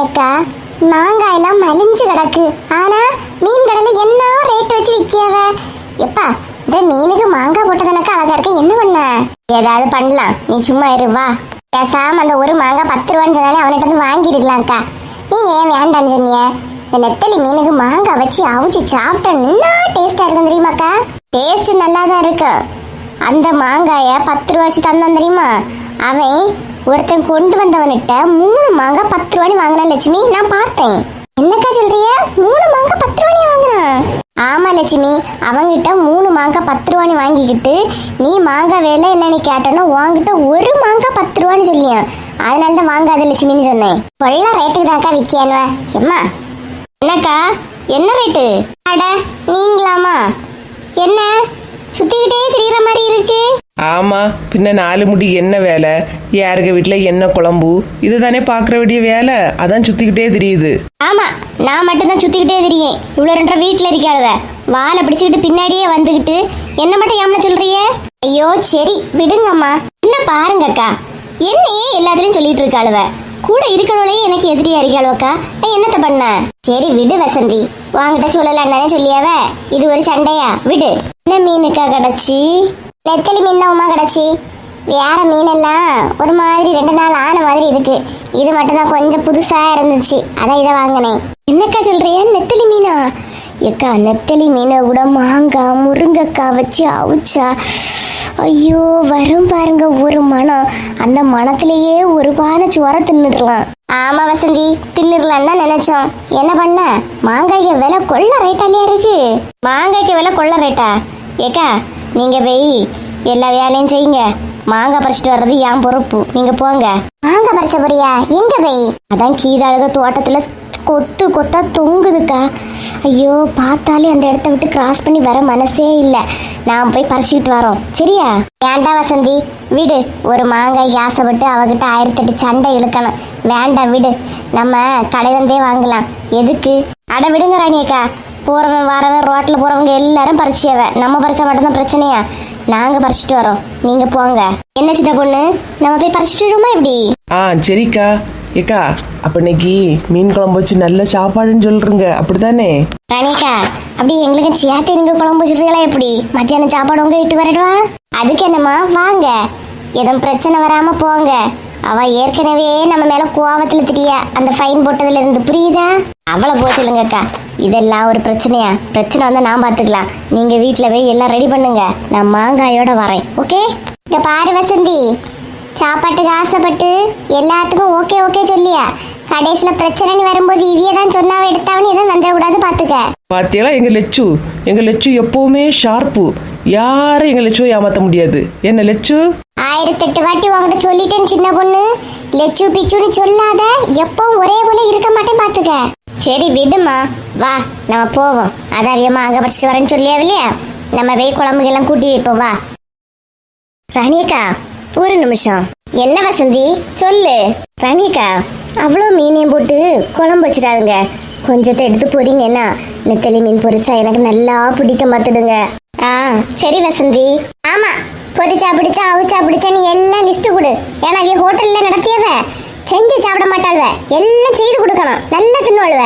ஏக்கா மாங்காய் எல்லாம் மலிஞ்சு கிடக்கு. ஆனா மீன் கடையில என்ன ரேட் வச்சு விக்கியாவ? எப்பா இந்த மீனுக்கு மாங்காய் போட்டதனக்கா அழகா இருக்க. என்ன பண்ண? ஏதாவது பண்ணலாம். நீ சும்மா இரு வா. பேசாம அந்த ஒரு மாங்காய் பத்து ரூபான்னு சொன்னாலே அவன்கிட்ட இருந்து வாங்கிருக்கலாம்க்கா நீங்க ஏன் வேண்டான்னு சொன்னீங்க இந்த நெத்தலி மீனுக்கு மாங்காய் வச்சு அவிச்சு சாப்பிட்டா என்ன டேஸ்டா இருக்கும் தெரியுமாக்கா டேஸ்ட் நல்லா தான் இருக்கு. அந்த மாங்காய பத்து ரூபா வச்சு தந்தான் தெரியுமா? அவன் ஒருத்தன் கொண்டு வந்தவன்கிட்ட மூணு மாங்காய் பத்து ரூபாய் வாங்கினான் லட்சுமி. நான் பார்த்தேன். என்னக்கா சொல்றிய? மூணு மாங்காய் பத்து ரூபாய் வாங்கினான் ஆமா லட்சுமி அவங்கிட்ட மூணு மாங்காய் பத்து ரூபான்னு வாங்கிக்கிட்டு நீ மாங்காய் வேலை என்னன்னு கேட்டோன்னா உங்ககிட்ட ஒரு மாங்காய் பத்து ரூபான்னு சொல்லியான். அதனால தான் வாங்காத லட்சுமின்னு சொன்னேன். கொள்ள ரேட்டுக்கு தான்க்கா விற்கியானுவ எம்மா என்னக்கா? என்ன ரேட்டு அட நீங்களாமா என்ன? சுத்திக்கிட்டே திரியிற மாதிரி இருக்கு. ஆமா பின்ன நாலு முடி என்ன வேலை? யாருக்க வீட்டில் என்ன குழம்பு? இதுதானே பார்க்குற வேண்டிய வேலை. அதான் சுற்றிக்கிட்டே தெரியுது. ஆமா நான் மட்டும்தான் சுத்திக்கிட்டே தெரியும் இவ்வளோ ரெண்டரை வீட்டில் இருக்காளுவ. வாழை பிடிச்சிக்கிட்டு பின்னாடியே வந்துக்கிட்டு என்ன மட்டும் ஏம்ல சொல்றியே? ஐயோ சரி விடுங்கம்மா. என்ன பாருங்கக்கா. என்னையே எல்லாத்துலயும் சொல்லிட்டு இருக்காளுவ. கூட இருக்கணும்லே எனக்கு எதிரியா இருக்காளுவக்கா. நான் என்னத்த பண்ண சரி விடு வசந்தி. வாங்கிட்ட சொல்லலான்னு சொல்லியாவ? இது ஒரு சண்டையா? விடு. என்ன மீனுக்கா கிடச்சி? நெத்தலி மீன் தான் உமா கிடைச்சி வேற மீனெல்லாம் ஒரு மாதிரி ரெண்டு நாள் ஆன மாதிரி இருக்கு. இது மட்டும் தான் கொஞ்சம் புதுசா இருந்துச்சு. அதான் இதை வாங்கினேன். என்னக்கா சொல்றிய? நெத்தலி மீனா? ஏக்கா நெத்தலி மீனை கூட மாங்காய் முருங்கைக்காய் வச்சு அவிச்சா ஐயோ வரும் பாருங்க ஒரு மனம். அந்த மனத்திலேயே ஒரு பானை சோற தின்னுடலாம். ஆமா வசந்தி. தின்னுடலாம் தான் நினைச்சோம். என்ன பண்ண? மாங்காய்க்கு விலை கொள்ள ரேட்டாலே இருக்கு? மாங்காய்க்கு விலை கொள்ள ரேட்டா ஏக்கா நீங்க போய் எல்லா வேலையும் செய்யுங்க. மாங்காய் பறிச்சிட்டு வர்றது என் பொறுப்பு. நீங்க போங்க. மாங்காய் பறிச்ச போறியா எங்க போய்? அதான் கீதாளுக தோட்டத்துல கொத்து கொத்தா தொங்குதுக்கா. ஐயோ பார்த்தாலே அந்த இடத்த விட்டு கிராஸ் பண்ணி வர மனசே இல்லை. நான் போய் பறிச்சுக்கிட்டு வரோம். சரியா? வேண்டாம் வசந்தி? விடு. ஒரு மாங்காய் ஆசைப்பட்டு அவகிட்ட ஆயிரத்தெட்டு சண்டை இழுக்கணும். வேண்டாம் விடு. நம்ம கடையிலேருந்தே வாங்கலாம். எதுக்கு? அட விடுங்க ராணியக்கா. போறவன் வரவன் ரோட்ல போறவங்க எல்லாரும் பறிச்சியவ நம்ம பறிச்சா மட்டும்தான் பிரச்சனையா? நாங்க பறிச்சிட்டு வரோம். நீங்க போங்க. என்ன சின்ன பொண்ணு? நம்ம போய் பறிச்சிட்டு வருமா இப்படி ஆ சரிக்கா. ஏக்கா அப்போ இன்னைக்கு மீன் குழம்பு வச்சு நல்ல சாப்பாடுன்னு சொல்றீங்க. அப்படிதானே ராணிக்கா அப்படி எங்களுக்கு சேர்த்து நீங்க குழம்பு வச்சிருக்கீங்களா எப்படி? மத்தியானம் சாப்பாடு உங்க வீட்டு வரட்டுவா அதுக்கு என்னம்மா வாங்க. எதுவும் பிரச்சனை வராம போங்க. அவ ஏற்கனவே நம்ம மேல கோவத்துல திட்டியா? அந்த ஃபைன் போட்டதுல இருந்து புரியுதா? அவளை போச்சுலங்கக்கா இதெல்லாம் ஒரு பிரச்சனையா? பிரச்சனை வந்து நான் பாத்துக்கலாம். நீங்க வீட்டுல போய் எல்லாம் ரெடி பண்ணுங்க. நான் மாங்காயோட வரேன். ஓகே இங்க பாரு வசந்தி. சாப்பாட்டுக்கு ஆசைப்பட்டு எல்லாத்துக்கும் ஓகே ஓகே சொல்லியா? கடைசியில் பிரச்சனைன்னு வரும்போது இவிய தான் சொன்னாவே எடுத்தாவன்னு எதுவும் வந்துடக்கூடாது பார்த்துக்க பாத்தியெல்லாம் எங்க லெச்சு? எங்க லெச்சு எப்பவுமே ஷார்ப்பு யாரும் எங்க லெச்சுவை ஏமாத்த முடியாது. என்ன லெச்சு? ஆயிரத்தெட்டு வாட்டி உங்ககிட்ட சொல்லிட்டேன் சின்ன பொண்ணு. லெச்சு பிச்சுன்னு சொல்லாத. எப்பவும் ஒரே போல இருக்க மாட்டேன் பார்த்துக்க சரி விடுமா வா நம்ம போவோம். அதான் அங்க படிச்சுட்டு வரேன்னு சொல்லியா இல்லையா? நம்ம போய் குழம்புகெல்லாம் கூட்டி வைப்போம் வா. ரணிகா ஒரு நிமிஷம். என்ன வசந்தி? சொல்லு. ரணிகா அவ்வளோ மீனையும் போட்டு குழம்பு வச்சிடாதுங்க. கொஞ்சத்தை எடுத்து போறீங்கன்னா நெத்தலி மீன் பொரிச்சா எனக்கு நல்லா பிடிக்க மாத்துடுங்க ஆ சரி வசந்தி. ஆமா பொரிச்சா பிடிச்சா அவிச்சா பிடிச்சான்னு நீ எல்லாம் லிஸ்ட் கொடு. ஏன்னா அவிய ஹோட்டல்ல நடத்தியவ. செஞ்சு சாப்பிட மாட்டாள்வ. எல்லாம் செய்து கொடுக்கணும். நல்லா தின்னுவாளுவ.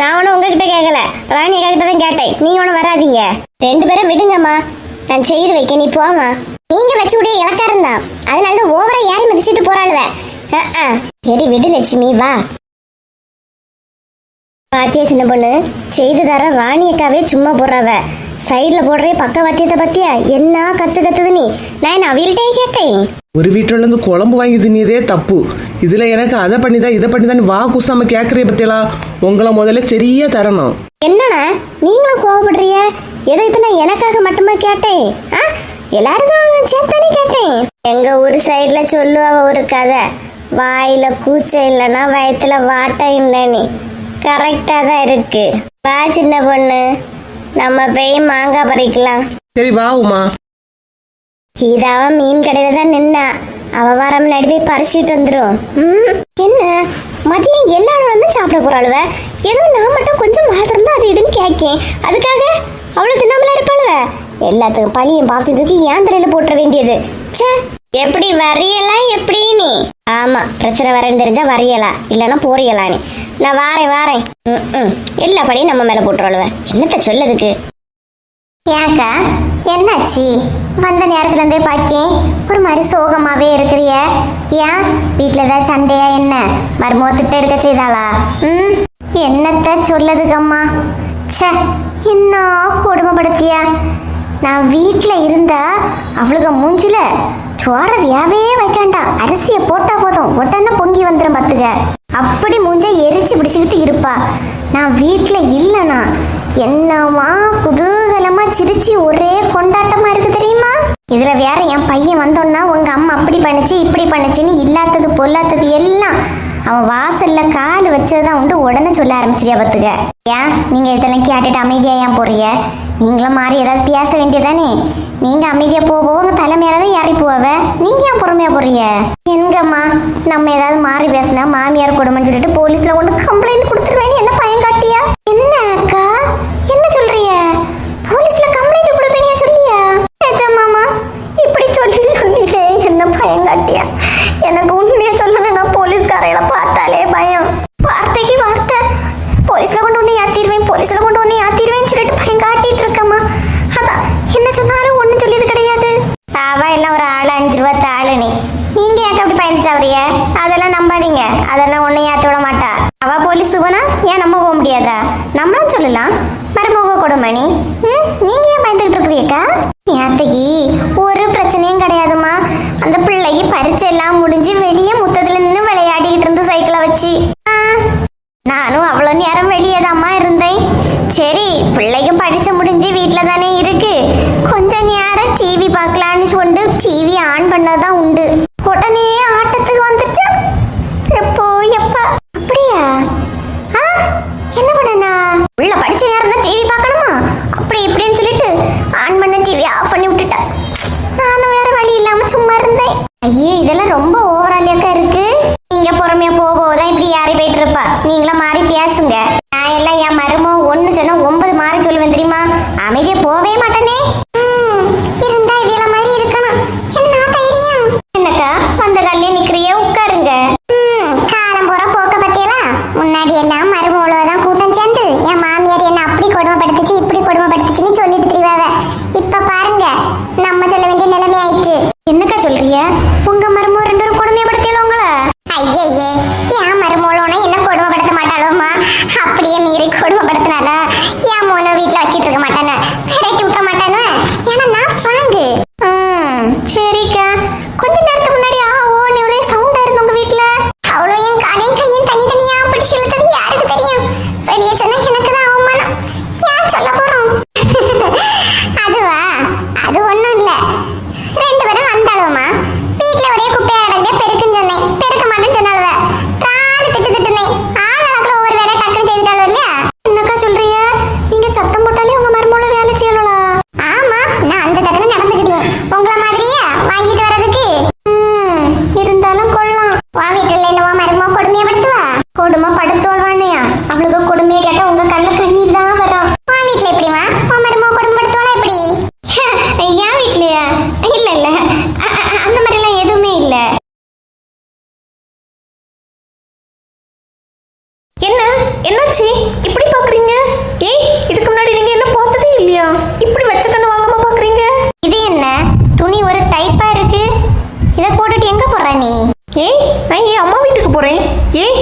நான் ஒன்றும் உங்ககிட்ட கேட்கல ராணி அக்கா கிட்ட தான் கேட்டேன். நீங்க ஒன்றும் வராதீங்க. ரெண்டு பேரும் விடுங்கம்மா. நான் செய்து வைக்க நீ போமா நீங்க வச்சு விட இலக்காரம் தான். அதனால தான் ஓவரா ஏறி மதிச்சுட்டு போறாளுவ. சரி விடு லட்சுமி வா. பாத்தியா சின்ன பொண்ணு? செய்து தர ராணி அக்காவே சும்மா போறாவ. சைடுல போடுறே பக்க வாத்தியத்தை பத்தியா? என்ன கத்து கத்துது நீ? நான் அவியல்கிட்டே கேட்டேன்? ஒரு வீட்டில் இருந்து குழம்பு வாங்கி தின்னதே தப்பு. இதில் எனக்கு அதை பண்ணிதான் இதை பண்ணிதான் வா குசாம கேட்குறே பத்தியலா? உங்களை முதல்ல சரியா தரணும். என்னண்ணா? நீங்களும் கோவப்படுறிய ஏதோ இப்ப நான் எனக்காக மட்டுமா கேட்டேன்? ஆ? எல்லாருக்கும் சேர்த்தானே கேட்டேன். எங்க ஊர் சைடுல சொல்லுவா ஒரு கதை. வாயில கூச்சம் இல்லைன்னா வயத்துல வாட்டம் இல்லைன்னு. கரெக்டா தான் இருக்கு. வா சின்ன பொண்ணு. நம்ம போய் மாங்காய் பறிக்கலாம். சரி வா உமா. கீதாவ மீன் கடையில தான் நின்னா. அவ வர முன்னாடி போய் பறிச்சுட்டு வந்துரும். ம், என்ன? மதியம் எல்லாரும் வந்து சாப்பிட போறாளுவ? ஏதோ நான் மட்டும் கொஞ்சம் மாத்திரம் தான் அது இதுன்னு கேட்கேன் அதுக்காக அவ்வளவு தின்னாமல இருப்பாளுவ? எல்லாத்துக்கும் பழியும் பார்த்து தூக்கி ஏன் தலையில போட்டுற வேண்டியது. ச்சே எப்படி வரையலாம் எப்படி நீ ஆமா பிரச்சனை வரேன்னு தெரிஞ்சா வரையலாம் இல்லைன்னா நீ நான் வாரேன் வாரேன். ம் எல்லா படியும் நம்ம மேல போட்டுருவலுவ என்னத்த சொல்லதுக்கு ஏக்கா என்னாச்சு? வந்த நேரத்துல இருந்தே பாக்கேன் ஒரு மாதிரி சோகமாவே இருக்கிறிய. ஏன்? வீட்டுல ஏதாவது சண்டையா என்ன? மருமோ திட்ட எடுக்க செய்தாளா? ம்? என்னத்த சொல்லதுக்கம்மா ச்சே என்ன கொடுமைப்படுத்தியா? நான் வீட்டில் இருந்தா அவளுக்கு மூஞ்சில சோற வியாவே வைக்காண்டாம் அரிசியை போட்டா போதும். உடனே பொங்கி வந்துடும் பார்த்துக்க அப்படி மூஞ்ச எரிச்சு பிடிச்சிக்கிட்டு இருப்பா. நான் வீட்டில் இல்லைனா என்னமா குதூகலமாக சிரிச்சு ஒரே கொண்டாட்டமா இருக்கு தெரியுமா? இதில் வேற என் பையன் வந்தோன்னா உங்க அம்மா அப்படி பண்ணுச்சு இப்படி பண்ணுச்சுன்னு இல்லாதது பொல்லாதது எல்லாம் அவன் வாசல்ல கால் வச்சதுதான் உண்டு உடனே சொல்ல ஆரம்பிச்சிரியா பத்துக்க ஏன் நீங்க இதெல்லாம் கேட்டுட்டு அமைதியா ஏன் போறீங்க? நீங்களும் மாறி ஏதாவது பேச வேண்டியதானே நீங்க அமைதியா போக போக உங்க தலைமையால ஏறி போவ. நீங்க ஏன் பொறுமையா போறீங்க? எங்கம்மா நம்ம ஏதாவது மாறி பேசினா மாமியார் கொடுமைன்னு சொல்லிட்டு போலீஸ்ல கொண்டு கம்ப்ளைண்ட் கொடுத்துருவேன்னு என்ன பயன் அப்படி ஐயே இதெல்லாம்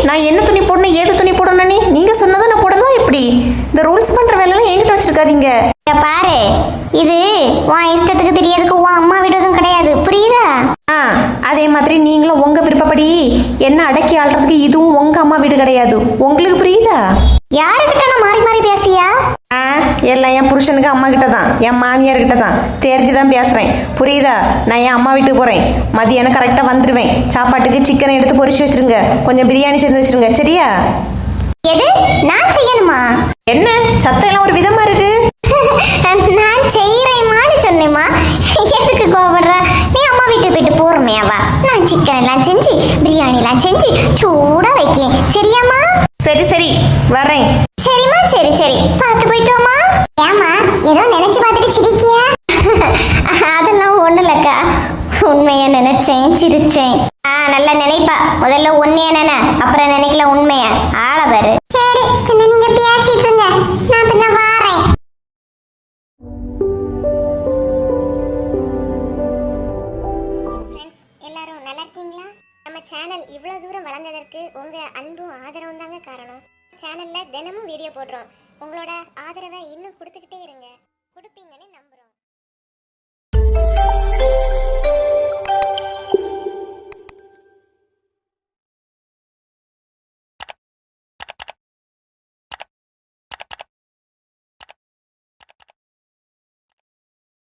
நான் என்ன துணி போடணும் ஏது துணி போடணும் நீ? நீங்க சொன்னதை நான் போடணும் எப்படி? இந்த ரூல்ஸ் பண்ற வேலையெல்லாம் என்கிட்ட வச்சிருக்காதீங்க. பாரு. இது உன் இஷ்டத்துக்கு தெரியறதுக்கு உன் அம்மா விடுறதும் கிடையாது. புரியுதா? ஆ அதே மாதிரி நீங்களும் உங்க விருப்பப்படி என்ன அடக்கி ஆள்றதுக்கு இதுவும் உங்க அம்மா வீடு கிடையாது. உங்களுக்கு புரியுதா? யாருக்கிட்ட நான் மாறி மாறி பேசியா எல்லாம் என் புருஷனுக்கு அம்மா கிட்ட தான் என் மாமியார் கிட்ட தான் தெரிஞ்சு தான் பேசுறேன். புரியுதா? நான் என் அம்மா வீட்டுக்கு போறேன். மதியானம் கரெக்டாக வந்துடுவேன் சாப்பாட்டுக்கு சிக்கனை எடுத்து பொரிச்சு வச்சிருங்க. கொஞ்சம் பிரியாணி செஞ்சு வச்சிருங்க. சரியா? எது? நான் செய்யணுமா? என்ன? சத்தம் எல்லாம் ஒரு விதமா இருக்கு. நான் செய்யறேம்மான்னு சொன்னேம்மா. எதுக்கு கோபப்படுற நீ அம்மா வீட்டுக்கு போயிட்டு போறோமே வா நான் சிக்கன் எல்லாம் செஞ்சு பிரியாணி எல்லாம் செஞ்சு சூடா வைக்கேன் சரியாம்மா? சரி சரி. வரேன் நினைச்சேன் சிரிச்சேன் ஆ நல்லா நினைப்பா. முதல்ல உண்மையா நினை அப்புறம் நினைக்கல உண்மைய. ஆள பாரு. சரி பின்ன நீங்க பேசிட்டு இருங்க. நான் பின்ன வாரேன். எல்லாரும் நல்லா இருக்கீங்களா? நம்ம சேனல் இவ்வளவு தூரம் வளர்ந்ததற்கு உங்க அன்பும் ஆதரவும் தாங்க காரணம். சேனல்ல தினமும் வீடியோ போடுறோம். உங்களோட ஆதரவை இன்னும் கொடுத்துக்கிட்டே இருங்க. கொடுப்பீங்கன்னு நம்புறோம்.